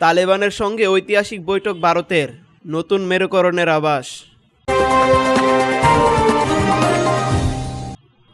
তালেবানের সঙ্গে ঐতিহাসিক বৈঠক ভারতের, নতুন মেরুকরণের আবাস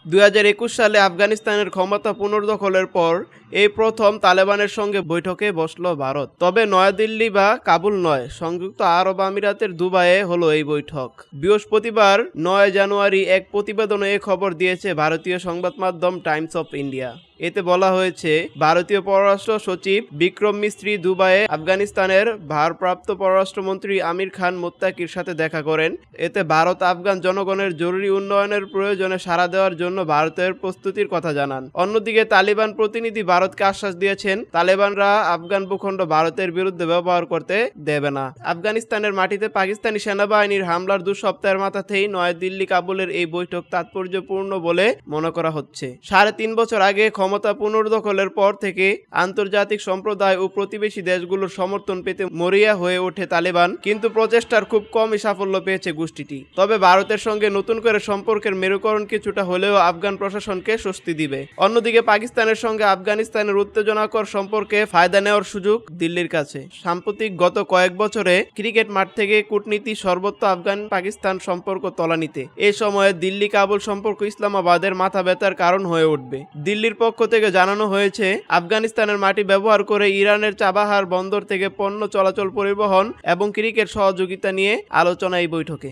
দু হাজার একুশ সালে আফগানিস্তানের ক্ষমতা পুনর্দখলের পর এই প্রথম তালেবানের সঙ্গে বৈঠকে বসল ভারত। তবে নয়াদিল্লি বা কাবুল নয়, সংযুক্ত আরব আমিরাতের দুবাইয়ে হলো এই বৈঠক। বৃহস্পতিবার নয় জানুয়ারি এক প্রতিবেদনে এ খবর দিয়েছে ভারতীয় সংবাদ মাধ্যম টাইমস অফ ইন্ডিয়া। এতে বলা হয়েছে, ভারতীয় পররাষ্ট্র সচিব বিক্রম মিস্ত্রি দুবাইয়ে আফগানিস্তানের ভারপ্রাপ্ত পররাষ্ট্রমন্ত্রী আমির খান মোত্তাকির সাথে দেখা করেন। এতে ভারত আফগান জনগণের জরুরি উন্নয়নের প্রয়োজনে সাড়া দেওয়ার জন্য ভারতের প্রস্তুতির কথা জানান। অন্যদিকে তালিবান প্রতিনিধি ভারতকে আশ্বাস দিয়েছেন, তালেবানরা আফগান ভূখণ্ড ভারতের বিরুদ্ধে ব্যবহার করতে দেবে না। আফগানিস্তানের মাটিতে পাকিস্তানি সেনাবাহিনীর হামলার দু সপ্তাহের মাথাতেই নয়াদিল্লি কাবুলের এই বৈঠক তাৎপর্যপূর্ণ বলে মনে করা হচ্ছে। সাড়ে তিন বছর আগে ক্ষমতা পুনর্দখলের পর থেকে আন্তর্জাতিক সম্প্রদায় ও প্রতিবেশী দেশগুলোর সমর্থন পেতে মরিয়া হয়ে ওঠে তালেবান, কিন্তু প্রচেষ্টার খুব কমই সাফল্য পেয়েছে গোষ্ঠীটি। তবে ভারতের সঙ্গে নতুন করে সম্পর্কের মেরুকরণ কিছুটা হলেও আফগান প্রশাসনকে স্বস্তি দিবে। অন্যদিকে পাকিস্তানের সঙ্গে আফগানিস্তানের উত্তেজনাকর সম্পর্কে ফায়দা নেওয়ার সুযোগ দিল্লির কাছে। সাম্প্রতিক গত কয়েক বছরে ক্রিকেট মাঠ থেকে কূটনীতি সর্বত্র আফগান পাকিস্তান সম্পর্ক তলানিতে। এ সময়ে দিল্লি কাবুল সম্পর্ক ইসলামাবাদের মাথা ব্যথার কারণ হয়ে উঠবে। দিল্লির পক্ষ থেকে জানানো হয়েছে, আফগানিস্তানের মাটি ব্যবহার করে ইরানের চাবাহার বন্দর থেকে পণ্য চলাচল পরিবহন এবং ক্রিকেট সহযোগিতা নিয়ে আলোচনা এই বৈঠকে।